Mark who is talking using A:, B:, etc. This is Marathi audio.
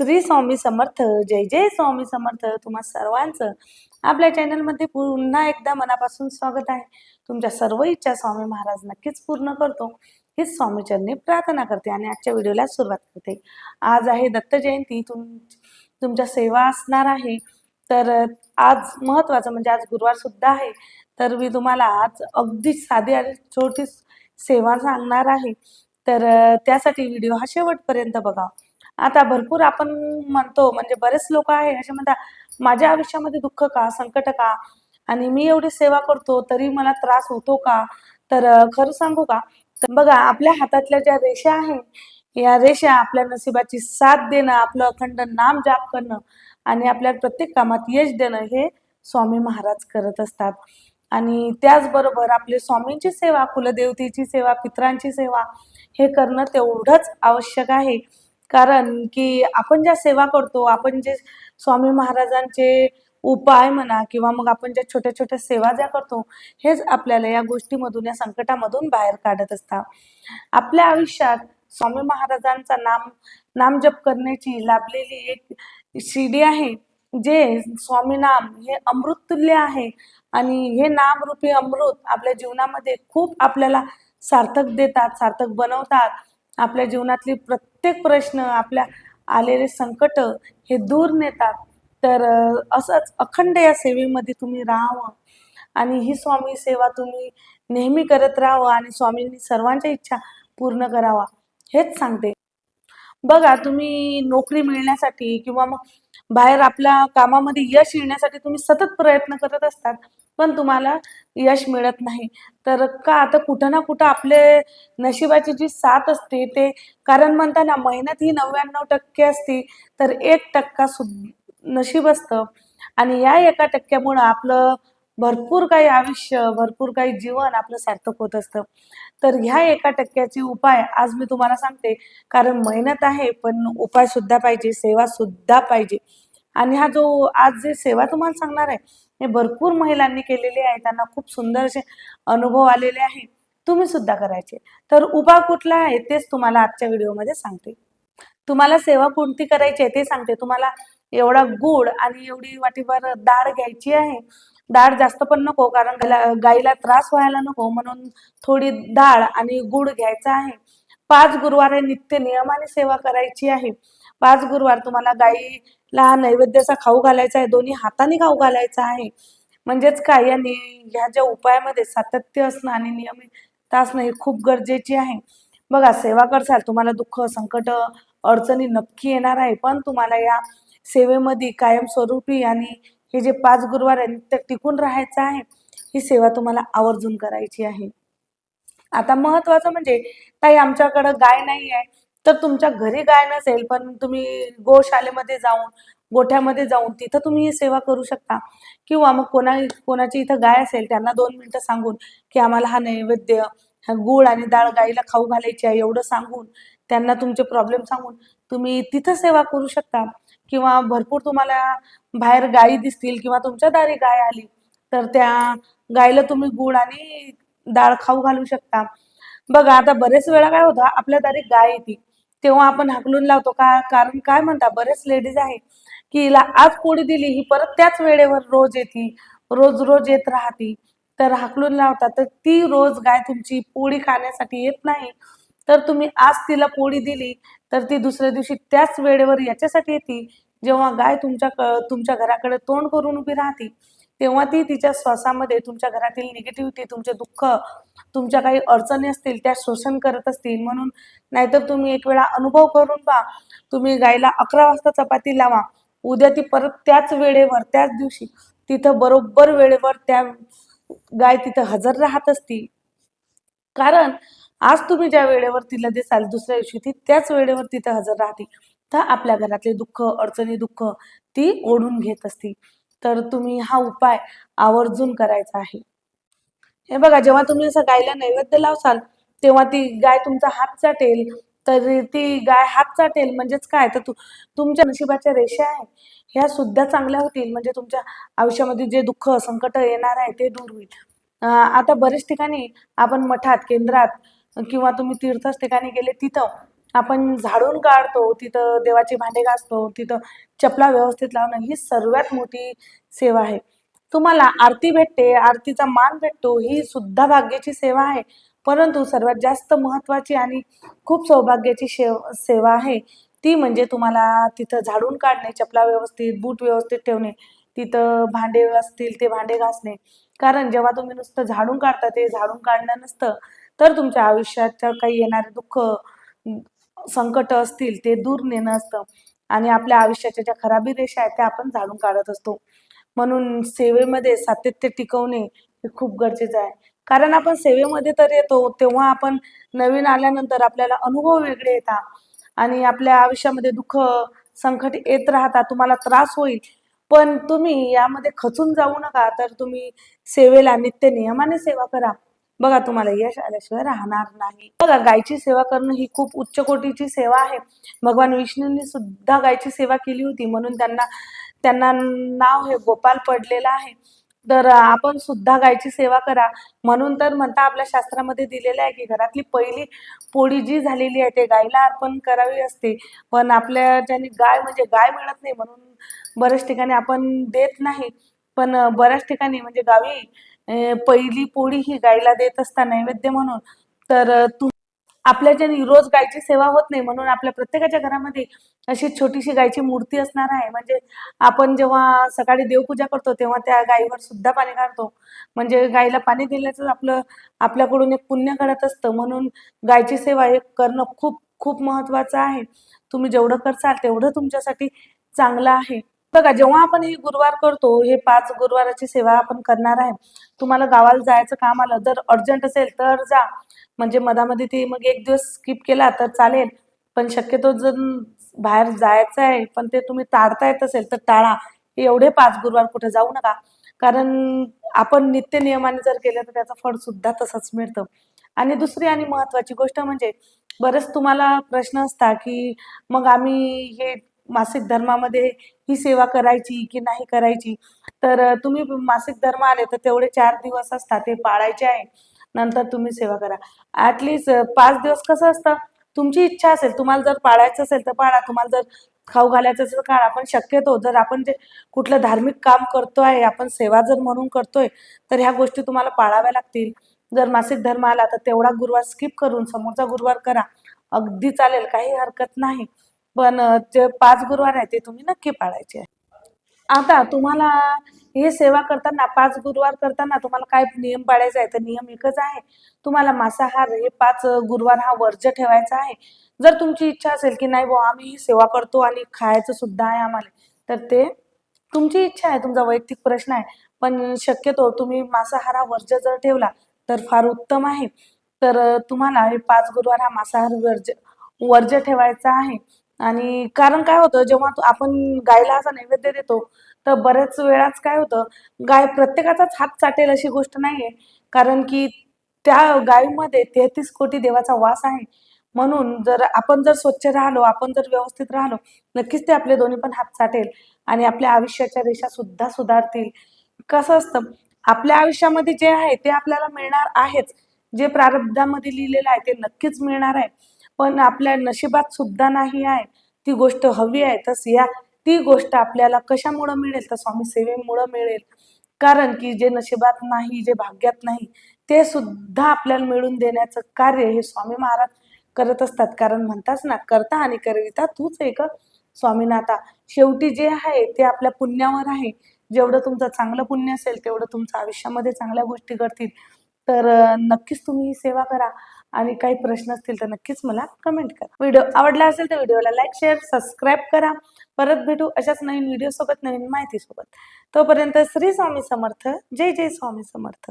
A: श्री स्वामी समर्थ जय जय स्वामी समर्थ. तुम्हा सर्वांचं आपल्या चॅनलमध्ये पुन्हा एकदा मनापासून स्वागत आहे. तुमच्या सर्व इच्छा स्वामी महाराज नक्कीच पूर्ण करतो. हीच स्वामीचरणी प्रार्थना करते आणि आजच्या व्हिडिओला सुरुवात करते. आज आहे दत्त जयंती. तुम तुमच्या सेवा असणार आहे. तर आज महत्त्वाचं म्हणजे आज गुरुवार सुद्धा आहे. तर मी तुम्हाला आज अगदी साधी आणि छोटी सेवा सांगणार आहे. तर त्यासाठी व्हिडिओ हा शेवटपर्यंत बघा. आता भरपूर आपण म्हणतो म्हणजे बरेच लोक आहे असे म्हणतात माझ्या आयुष्यामध्ये दुःख का संकट का? आणि मी एवढी सेवा करतो तरी मला त्रास होतो का? तर खरं सांगू का? तर बघा आपल्या हातातल्या ज्या रेषा आहे या रेषा आपल्या नशिबाची साथ देणं आपलं अखंड नाम जाप करणं आणि आपल्या प्रत्येक कामात यश देणं हे स्वामी महाराज करत असतात. आणि त्याचबरोबर आपले स्वामींची सेवा कुलदेवतेची सेवा पितरांची सेवा हे करणं तेवढंच आवश्यक आहे. कारण की आपण ज्या सेवा करतो आपण जे स्वामी महाराजांचे उपाय म्हणा किंवा मग आपण ज्या छोट्या छोट्या सेवा ज्या करतो हेच आपल्याला या गोष्टीमधून या संकटामधून बाहेर काढत असतात. आपल्या आयुष्यात स्वामी महाराजांचा नाम नामजप करण्याची लाभलेली एक शिडी आहे जे स्वामी नाम हे अमृततुल्य आहे आणि हे नामरूपी अमृत आपल्या जीवनामध्ये खूप आपल्याला सार्थक देतात सार्थक बनवतात. आपल्या जीवनातली प्रत्येक प्रश्न आपल्या आलेले संकट हे दूर नेतात. तर असंच अखंड या सेवेमध्ये तुम्ही राहावं. आणि ही स्वामी सेवा तुम्ही नेहमी करत राहावं आणि स्वामींनी सर्वांच्या इच्छा पूर्ण करावा. हेच सांगते. बघा तुम्ही नोकरी मिळण्यासाठी किंवा मग बाहेर आपल्या कामामध्ये यश येण्यासाठी तुम्ही सतत प्रयत्न करत असतात. पण तुम्हाला यश मिळत नाही. तर का आता कुठं ना कुठं आपले नशिबाची जी साथ असते ते कारण म्हणताना मेहनत ही नव्याण्णव टक्के असते तर एक टक्का सुद्धा नशीब असतं. आणि या एका टक्क्यामुळं आपलं भरपूर काही आयुष्य भरपूर काही जीवन आपलं सार्थक होत असतं. तर ह्या एका टक्क्याचे उपाय आज मी तुम्हाला सांगते. कारण मेहनत आहे पण उपाय सुद्धा पाहिजे सेवा सुद्धा पाहिजे. आणि हा जो आज जे सेवा तुम्हाला सांगणार आहे हे भरपूर महिलांनी केलेले आहे. त्यांना खूप सुंदर असे अनुभव आलेले आहे. तुम्ही सुद्धा करायचे. तर उपाय कुठला आहे तेच तुम्हाला आजच्या व्हिडिओमध्ये सांगते. तुम्हाला सेवा कोणती करायची आहे ते सांगते. तुम्हाला एवढा गुड आणि एवढी वाटीभर डाळ घ्यायची आहे. डाळ जास्त पण नको कारण गाईला त्रास व्हायला नको म्हणून थोडी डाळ आणि गुड घ्यायचा आहे. पाच गुरुवार हे नित्य नियमाने सेवा करायची आहे. पाच गुरुवार तुम्हाला गाई लहान नैवेद्याचा खाऊ घालायचा आहे दोन्ही हाताने खाऊ घालायचा आहे. म्हणजेच काय या नि ह्या ज्या उपायामध्ये सातत्य असणं आणि नियमित असणं हे खूप गरजेचे आहे. बघा सेवा करसाल तुम्हाला दुःख संकट अडचणी नक्की येणार आहे पण तुम्हाला या सेवेमध्ये कायमस्वरूपी आणि हे जे पाच गुरुवार आहे ते टिकून राहायचं आहे. ही सेवा तुम्हाला आवर्जून करायची आहे. आता महत्वाचं म्हणजे ताई आमच्याकडं गाय नाही आहे. तर तुमच्या घरी गाय नसेल पण तुम्ही गोशालेमध्ये जाऊन गोठ्यामध्ये जाऊन तिथं तुम्ही ही सेवा करू शकता. किंवा मग कोणा कोणाची इथं गाय असेल त्यांना दोन मिनिटं सांगून की आम्हाला हा नैवेद्य गुळ आणि डाळ गाईला खाऊ घालायची आहे एवढं सांगून त्यांना तुमचे प्रॉब्लेम सांगून तुम्ही तिथं सेवा करू शकता. किंवा भरपूर तुम्हाला बाहेर गायी दिसतील किंवा तुमच्या दारी गाय आली तर त्या गायीला तुम्ही गुळ आणि डाळ खाऊ घालू शकता. बघा आता बरेच वेळा काय होतं आपल्या दारी गाय येते. तेव्हा आपण हाकलून लावतो. का कारण काय म्हणता बरेच लेडीज आहे की हिला आज पोळी दिली ही परत त्याच वेळेवर रोज येते रोज रोज येत राहते. तर हाकलून लावता तर ती रोज गाय तुमची पोळी खाण्यासाठी येत नाही. तर तुम्ही आज तिला पोळी दिली तर ती दुसऱ्या दिवशी त्याच वेळेवर याच्यासाठी येते. जेव्हा गाय तुमच्या क- तुमच्या घराकडे तोंड करून उभी राहते तेव्हा ती तिच्या श्वासामध्ये तुमच्या घरातील निगेटिव्हिटी तुमचे दुःख तुमच्या काही अडचणी असतील त्या शोषण करत असतील. म्हणून नाहीतर तुम्ही एक वेळा अनुभव करून पहा. तुम्ही गायला अकरा वाजता चपाती लावा. उद्या ती परत त्याच वेळेवर त्याच दिवशी तिथं बरोबर वेळेवर त्या गाय तिथं हजर राहत असती कारण आज तुम्ही ज्या वेळेवर तिला देसाल दुसऱ्या दिवशी ती त्याच वेळेवर तिथं हजर राहते तर आपल्या घरातले दुःख अडचणी दुःख ती ओढून घेत असती तर तुम्ही हा उपाय आवर्जून करायचा आहे. हे बघा जेव्हा तुम्ही असं गायला नैवेद्य लावसाल तेव्हा ती गाय तुमचा हात चाटेल तर ती गाय हात चाटेल म्हणजेच काय? तर तू तुमच्या नशिबाच्या रेषा आहे ह्या सुद्धा चांगल्या होतील म्हणजे तुमच्या आयुष्यामध्ये जे दुःख संकट येणार आहे ते दूर होईल. आता बरेच ठिकाणी आपण मठात केंद्रात किंवा तुम्ही तीर्थच ठिकाणी गेले तिथं आपण झाडून काढतो तिथं देवाची भांडे घासतो तिथं चपला व्यवस्थित लावणं ही सर्वात मोठी सेवा आहे. तुम्हाला आरती भेटते आरतीचा मान भेटतो ही सुद्धा भाग्याची सेवा आहे. परंतु सर्वात जास्त महत्वाची आणि खूप सौभाग्याची शेव सेवा आहे ती म्हणजे तुम्हाला तिथं झाडून काढणे चपला व्यवस्थित बूट व्यवस्थित ठेवणे तिथं भांडे असतील ते भांडे घासणे. कारण जेव्हा तुम्ही नुसतं झाडून काढता ते झाडून काढणं नसतं तर तुमच्या आयुष्यात काही येणारे दुःख संकट असतील ते दूर नेणं असतं. आणि आपल्या आयुष्याच्या ज्या खराबी रेषा आहेत त्या आपण झाडून काढत असतो. म्हणून सेवेमध्ये सातत्य टिकवणे हे खूप गरजेचं आहे. कारण आपण सेवेमध्ये तर येतो तेव्हा आपण नवीन आल्यानंतर आपल्याला अनुभव वेगळे येतात. आणि आपल्या आयुष्यामध्ये दुःख संकट येत राहतात तुम्हाला त्रास होईल. पण तुम्ही यामध्ये खचून जाऊ नका. तर तुम्ही सेवेला नित्य नियमाने सेवा करा. बघा तुम्हाला यश आल्याशिवाय राहणार नाही. बघा गायची सेवा करणं ही खूप उच्च कोटीची सेवा आहे. भगवान विष्णूंनी सुद्धा गायची सेवा केली होती म्हणून त्यांना त्यांना नाव हे गोपाल पडलेलं आहे. तर आपण सुद्धा गायची सेवा करा. म्हणून तर म्हणता आपल्या शास्त्रामध्ये दिलेलं आहे की घरातली पहिली पोळी जी झालेली आहे ते गायला अर्पण करावी असते. पण आपल्या ज्याने गाय म्हणजे गाय मिळत नाही म्हणून बऱ्याच ठिकाणी आपण देत नाही. पण बऱ्याच ठिकाणी म्हणजे गावी पहिली पोळी ही गायला देत असता नैवेद्य म्हणून. तर तू आपल्या ज्याने रोज गायची सेवा होत नाही म्हणून आपल्या प्रत्येकाच्या घरामध्ये अशी छोटीशी गायची मूर्ती असणार आहे. म्हणजे आपण जेव्हा सकाळी देवपूजा करतो तेव्हा त्या गायीवर सुद्धा पाणी काढतो म्हणजे गायीला पाणी दिल्याचं आपलं आपल्याकडून एक पुण्य घडत असतं. म्हणून गायची सेवा हे करणं खूप खूप महत्वाचं आहे. तुम्ही जेवढं करसाल तेवढं तुमच्यासाठी चांगलं आहे. बघा जेव्हा आपण हे गुरुवार करतो हे पाच गुरुवाराची सेवा आपण करणार आहे. तुम्हाला गावाला जायचं काम आलं जर अर्जंट असेल तर जा. म्हणजे मधामध्ये ते मग एक दिवस स्किप केला तर चालेल. पण शक्यतो जर बाहेर जायचं आहे पण ते तुम्ही टाळता येत असेल तर टाळा. एवढे पाच गुरुवार कुठे जाऊ नका. कारण आपण नित्य नियमाने जर केलं तर त्याचं फळ सुद्धा तसंच मिळतं. आणि दुसरी आणि महत्वाची गोष्ट म्हणजे बरेच तुम्हाला प्रश्न असता की मग आम्ही हे मासिक धर्मामध्ये ही सेवा करायची की नाही करायची? तर तुम्ही मासिक धर्म आले तर तेवढे चार दिवस असतात ते पाळायचे आहे. नंतर तुम्ही सेवा करा. ऍटलिस्ट पाच दिवस कसं असतं? तुमची इच्छा असेल तुम्हाला जर पाळायचं असेल तर पाळा. तुम्हाला जर खाऊ घालायचं असेल तर काढा. पण शक्यतो जर आपण जे कुठलं धार्मिक काम करतो आहे आपण सेवा जर म्हणून करतोय तर ह्या गोष्टी तुम्हाला पाळाव्या लागतील. जर मासिक धर्म आला तर तेवढा गुरुवार स्किप करून समोरचा गुरुवार करा. अगदी चालेल काही हरकत नाही. पण जे पाच गुरुवार आहे ते तुम्ही नक्की पाळायचे आता तुम्हाला हे सेवा करताना पाच गुरुवार करताना तुम्हाला काय नियम पाळायचा आहे तर नियम एकच आहे. तुम्हाला मांसाहार हे पाच गुरुवार हा वर्ज ठेवायचा आहे. जर तुमची इच्छा असेल की नाही बुवा आम्ही ही सेवा करतो आणि खायचं सुद्धा आहे आम्हाला तर ते तुमची इच्छा आहे तुमचा वैयक्तिक प्रश्न आहे. पण शक्यतो तुम्ही मांसाहार हा वर्ज जर ठेवला तर फार उत्तम आहे. तर तुम्हाला हे पाच गुरुवार हा मांसाहार वर्ज वर्ज ठेवायचा आहे. आणि कारण काय होतं जेव्हा आपण गायला असा नैवेद्य देतो तर बऱ्याच वेळाच काय होतं गाय प्रत्येकाचाच हात चाटेल अशी गोष्ट नाहीये. कारण की त्या गायीमध्ये तेहतीस कोटी देवाचा वास आहे. म्हणून जर आपण जर स्वच्छ राहिलो आपण जर व्यवस्थित राहिलो नक्कीच ते आपले दोन्ही पण हात चाटेल आणि आपल्या आयुष्याच्या रेषा सुद्धा सुधारतील. कसं असतं आपल्या आयुष्यामध्ये जे आहे ते आपल्याला मिळणार आहेच. जे प्रारब्धामध्ये लिहिलेलं आहे ते नक्कीच मिळणार आहे. पण आपल्या नशिबात सुद्धा नाही आहे. ती गोष्ट हवी आहे तस या. ती गोष्ट आपल्याला कशामुळं मिळेल? तर स्वामी सेवेमुळं मिळेल. कारण की जे नशिबात नाही जे भाग्यात नाही ते सुद्धा आपल्याला मिळून देण्याचं कार्य हे स्वामी महाराज करत असतात. कारण म्हणतात ना करता आणि करविता तूच एक स्वामीनाथा. शेवटी जे आहे ते आपल्या पुण्यावर आहे. जेवढं तुमचं चांगलं पुण्य असेल तेवढं तुमचं आयुष्यामध्ये चांगल्या गोष्टी घडतील. तर नक्कीच तुम्ही ही सेवा करा. आणि काही प्रश्न असतील तर नक्कीच मला कमेंट करा. व्हिडिओ आवडला असेल तर व्हिडिओला लाईक शेअर सबस्क्राईब करा. परत भेटू अशाच नवीन व्हिडिओ सोबत नवीन माहितीसोबत. तोपर्यंत श्री स्वामी समर्थ. जय जय स्वामी समर्थ.